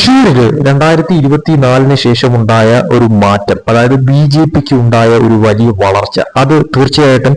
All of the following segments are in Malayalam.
തൃശ്ശൂരിൽ രണ്ടായിരത്തി ഇരുപത്തി നാലിന് ശേഷമുണ്ടായ ഒരു മാറ്റം അതായത് ബി ജെ പിക്ക് ഉണ്ടായ ഒരു വലിയ വളർച്ച അത് തീർച്ചയായിട്ടും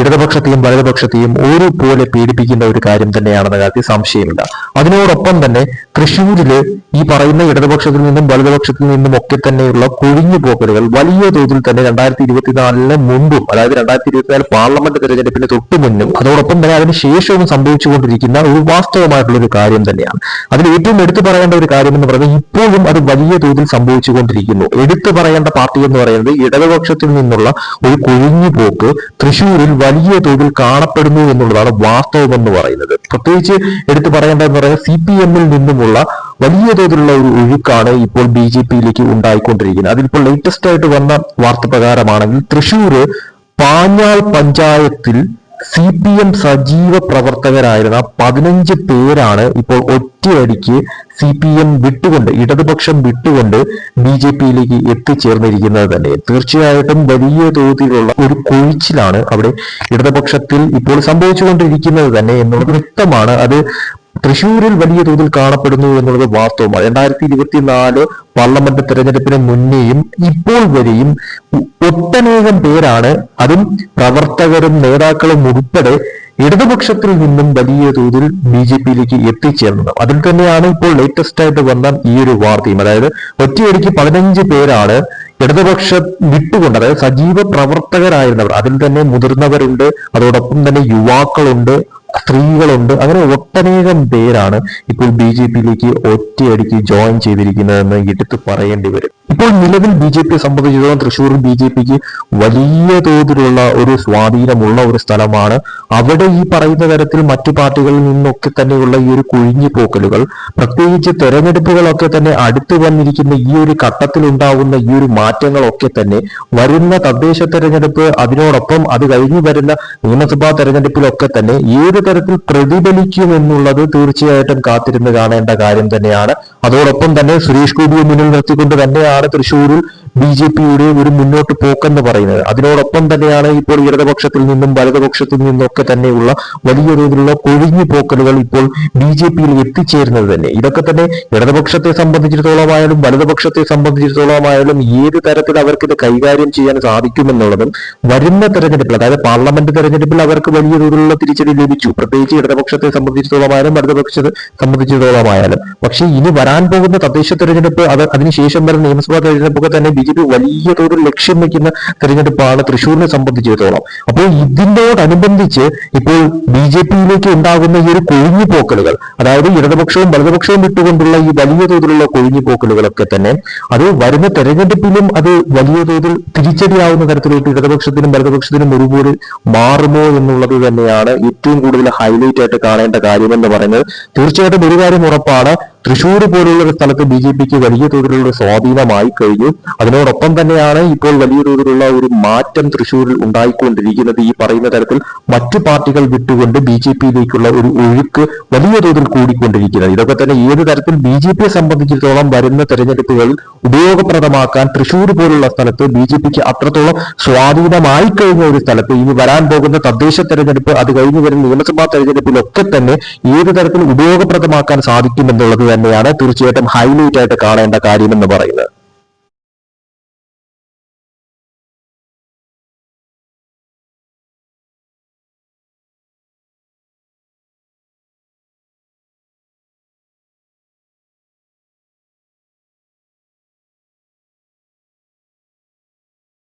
ഇടതുപക്ഷത്തെയും വലതുപക്ഷത്തെയും ഒരുപോലെ പീഡിപ്പിക്കുന്ന ഒരു കാര്യം തന്നെയാണെന്ന കാര്യത്തിൽ സംശയമില്ല. അതിനോടൊപ്പം തന്നെ തൃശ്ശൂരിൽ ഈ പറയുന്ന ഇടതുപക്ഷത്തിൽ നിന്നും വലതുപക്ഷത്തിൽ നിന്നും ഒക്കെ തന്നെയുള്ള കൊഴിഞ്ഞു പോക്കലുകൾ വലിയ തോതിൽ തന്നെ രണ്ടായിരത്തി ഇരുപത്തിനാലിന് മുമ്പും അതായത് രണ്ടായിരത്തി ഇരുപത്തിനാല് പാർലമെന്റ് തെരഞ്ഞെടുപ്പിന് തൊട്ടു മുന്നും അതോടൊപ്പം തന്നെ അതിന് ശേഷവും സംഭവിച്ചുകൊണ്ടിരിക്കുന്ന ഒരു വാസ്തവമായിട്ടുള്ള ഒരു കാര്യം തന്നെയാണ്. അതിൽ ഏറ്റവും എടുത്തു പറയേണ്ട ഒരു കാര്യം എന്ന് പറയുന്നത് ഇപ്പോഴും അത് വലിയ തോതിൽ സംഭവിച്ചുകൊണ്ടിരിക്കുന്നു. എടുത്തു പറയേണ്ട പാർട്ടി എന്ന് പറയുന്നത് ഇടതുപക്ഷത്തിൽ നിന്നുള്ള ഒരു കൊഴിഞ്ഞു പോക്ക് തൃശൂരിൽ വലിയ തോതിൽ കാണപ്പെടുന്നു എന്നുള്ളതാണ് വാസ്തവം എന്ന് പറയുന്നത്. പ്രത്യേകിച്ച് എടുത്തു പറയേണ്ടതെന്ന് പറയുന്നത് സി പി എമ്മിൽ നിന്നുമുള്ള വലിയ തോതിലുള്ള ഒരു ഒഴുക്കാണ് ഇപ്പോൾ ബി ജെ പിയിലേക്ക് ഉണ്ടായിക്കൊണ്ടിരിക്കുന്നത്. അതിലിപ്പോൾ ലേറ്റസ്റ്റ് ആയിട്ട് വന്ന വാർത്ത പ്രകാരമാണെങ്കിൽ തൃശൂർ പാഞ്ഞാൾ പഞ്ചായത്തിൽ സി പി എം സജീവ പ്രവർത്തകരായിരുന്ന പതിനഞ്ച് പേരാണ് ഇപ്പോൾ ഒറ്റയടിക്ക് സി പി എം വിട്ടുകൊണ്ട് ഇടതുപക്ഷം വിട്ടുകൊണ്ട് ബി ജെ പിയിലേക്ക് എത്തിച്ചേർന്നിരിക്കുന്നത് തന്നെ. തീർച്ചയായിട്ടും വലിയ തോതിലുള്ള ഒരു കൊഴിച്ചിലാണ് അവിടെ ഇടതുപക്ഷത്തിൽ ഇപ്പോൾ സംഭവിച്ചുകൊണ്ടിരിക്കുന്നത് തന്നെ എന്നുള്ളത് വ്യക്തമാണ്. അത് തൃശൂരിൽ വലിയ തോതിൽ കാണപ്പെടുന്നു എന്നുള്ളത് വാസ്തവമാണ്. രണ്ടായിരത്തി ഇരുപത്തിനാല് പാർലമെന്റ് തെരഞ്ഞെടുപ്പിന് മുന്നേയും ഇപ്പോൾ വരെയും ഒട്ടനേകം പേരാണ് അതും പ്രവർത്തകരും നേതാക്കളും ഉൾപ്പെടെ ഇടതുപക്ഷത്തിൽ നിന്നും വലിയ തോതിൽ ബി ജെ പിയിലേക്ക് എത്തിച്ചേർന്നത്. അതിൽ തന്നെയാണ് ഇപ്പോൾ ലേറ്റസ്റ്റ് ആയിട്ട് വന്ന ഈ ഒരു വാർത്തയും. അതായത് ഒറ്റയടിക്ക് പതിനഞ്ച് പേരാണ് ഇടതുപക്ഷ വിട്ടുകൊണ്ട് അതായത് സജീവ പ്രവർത്തകരായിരുന്നവർ. അതിൽ തന്നെ മുതിർന്നവരുണ്ട് അതോടൊപ്പം തന്നെ യുവാക്കളുണ്ട് സ്ത്രീകളുണ്ട്. അങ്ങനെ ഒട്ടനേകം പേരാണ് ഇപ്പോൾ ബി ജെ പിയിലേക്ക് ഒറ്റയടിക്ക് ജോയിൻ ചെയ്തിരിക്കുന്നതെന്ന് എടുത്തു പറയേണ്ടി വരും. ഇപ്പോൾ നിലവിൽ ബി ജെ പിയെ സംബന്ധിച്ചിടത്തോളം തൃശ്ശൂർ ബി ജെ പിക്ക് വലിയ തോതിലുള്ള ഒരു സ്വാധീനമുള്ള ഒരു സ്ഥലമാണ്. അവിടെ ഈ പറയുന്ന തരത്തിൽ മറ്റു പാർട്ടികളിൽ നിന്നൊക്കെ തന്നെയുള്ള ഈ ഒരു കുഴിഞ്ഞു പോക്കലുകൾ പ്രത്യേകിച്ച് തെരഞ്ഞെടുപ്പുകളൊക്കെ തന്നെ അടുത്തു വന്നിരിക്കുന്ന ഈ ഒരു ഘട്ടത്തിൽ ഉണ്ടാവുന്ന ഈ ഒരു മാറ്റങ്ങളൊക്കെ തന്നെ വരുന്ന തദ്ദേശ തെരഞ്ഞെടുപ്പ് അതിനോടൊപ്പം അത് കഴിഞ്ഞു വരുന്ന നിയമസഭാ തെരഞ്ഞെടുപ്പിലൊക്കെ തന്നെ ഏത് തരത്തിൽ പ്രതിഫലിക്കും എന്നുള്ളത് തീർച്ചയായിട്ടും കാത്തിരുന്ന് കാണേണ്ട കാര്യം തന്നെയാണ്. അതോടൊപ്പം തന്നെ സുരേഷ് ഗോപിയെ മുന്നിൽ നിർത്തിക്കൊണ്ട് തന്നെയാണ് തൃശൂരിൽ ബി ജെ പിയുടെ ഒരു മുന്നോട്ട് പോക്കെന്ന് പറയുന്നത്. അതിനോടൊപ്പം തന്നെയാണ് ഇപ്പോൾ ഇടതുപക്ഷത്തിൽ നിന്നും വലതുപക്ഷത്തിൽ നിന്നും ഒക്കെ തന്നെയുള്ള വലിയ രീതിയിലുള്ള കൊഴിഞ്ഞു പോക്കലുകൾ ഇപ്പോൾ ബി ജെ പിയിൽ എത്തിച്ചേരുന്നത് തന്നെ. ഇതൊക്കെ തന്നെ ഇടതുപക്ഷത്തെ സംബന്ധിച്ചിടത്തോളമായാലും വലതുപക്ഷത്തെ സംബന്ധിച്ചിടത്തോളമായാലും ഏത് തരത്തിൽ അവർക്ക് ഇത് കൈകാര്യം ചെയ്യാൻ സാധിക്കുമെന്നുള്ളതും വരുന്ന തെരഞ്ഞെടുപ്പിൽ അതായത് പാർലമെന്റ് തെരഞ്ഞെടുപ്പിൽ അവർക്ക് വലിയ രീതിയിലുള്ള തിരിച്ചടി ലഭിച്ചു. പ്രത്യേകിച്ച് ഇടതുപക്ഷത്തെ സംബന്ധിച്ചിടത്തോളമായാലും വലതുപക്ഷത്തെ സംബന്ധിച്ചിടത്തോളമായാലും. പക്ഷേ ഇനി വരാൻ പോകുന്ന തദ്ദേശ തെരഞ്ഞെടുപ്പ് അത് അതിനുശേഷം വരുന്ന നിയമസഭാ തെരഞ്ഞെടുപ്പൊക്കെ തന്നെ ബി ജെ പി വലിയ തോതിൽ ലക്ഷ്യം വെക്കുന്ന തെരഞ്ഞെടുപ്പാണ് തൃശ്ശൂരിനെ സംബന്ധിച്ചിടത്തോളം. അപ്പോൾ ഇതിനോടനുബന്ധിച്ച് ഇപ്പോൾ ബി ജെ പിയിലേക്ക് ഉണ്ടാകുന്ന ഈ ഒരു കൊഴിഞ്ഞു പോക്കലുകൾ അതായത് ഇടതുപക്ഷവും വലതുപക്ഷവും വിട്ടുകൊണ്ടുള്ള ഈ വലിയ തോതിലുള്ള കൊഴിഞ്ഞു പോക്കലുകളൊക്കെ തന്നെ അത് വരുന്ന തെരഞ്ഞെടുപ്പിലും അത് വലിയ തോതിൽ തിരിച്ചടിയാവുന്ന തരത്തിലോട്ട് ഇടതുപക്ഷത്തിനും വലതുപക്ഷത്തിനും ഒരുപോലെ മാറുമോ എന്നുള്ളത് തന്നെയാണ് ഏറ്റവും കൂടുതൽ ഹൈലൈറ്റ് ആയിട്ട് കാണേണ്ട കാര്യം എന്ന് പറയുന്നത്. തീർച്ചയായിട്ടും ഒരു കാര്യം ഉറപ്പാണ് തൃശ്ശൂർ പോലുള്ള ഒരു സ്ഥലത്ത് ബി ജെ പിക്ക് വലിയ തോതിലുള്ള സ്വാധീനമായി കഴിഞ്ഞു. അതിനോടൊപ്പം തന്നെയാണ് ഇപ്പോൾ വലിയ തോതിലുള്ള ഒരു മാറ്റം തൃശൂരിൽ ഉണ്ടായിക്കൊണ്ടിരിക്കുന്നത് ഈ പറയുന്ന തരത്തിൽ മറ്റു പാർട്ടികൾ വിട്ടുകൊണ്ട് ബി ജെ പിയിലേക്കുള്ള ഒരു ഒഴുക്ക് വലിയ തോതിൽ കൂടിക്കൊണ്ടിരിക്കുന്നത്. ഇതൊക്കെ തന്നെ ഏത് തരത്തിൽ ബി ജെ പിയെ സംബന്ധിച്ചിടത്തോളം വരുന്ന തെരഞ്ഞെടുപ്പുകളിൽ ഉപയോഗപ്രദമാക്കാൻ തൃശൂർ പോലുള്ള സ്ഥലത്ത് ബി ജെ പിക്ക് അത്രത്തോളം സ്വാധീനമായി കഴിഞ്ഞ ഒരു സ്ഥലത്ത് ഇനി വരാൻ പോകുന്ന തദ്ദേശ തെരഞ്ഞെടുപ്പ് അത് കഴിഞ്ഞ് വരുന്ന നിയമസഭാ തെരഞ്ഞെടുപ്പിലൊക്കെ തന്നെ ഏത് തരത്തിൽ ഉപയോഗപ്രദമാക്കാൻ സാധിക്കുമെന്നുള്ളത് തന്നെയാണ്. തീർച്ചയായിട്ടും ഹൈലൈറ്റ് ആയിട്ട് കാണേണ്ട കാര്യമെന്ന് പറയുന്നത്.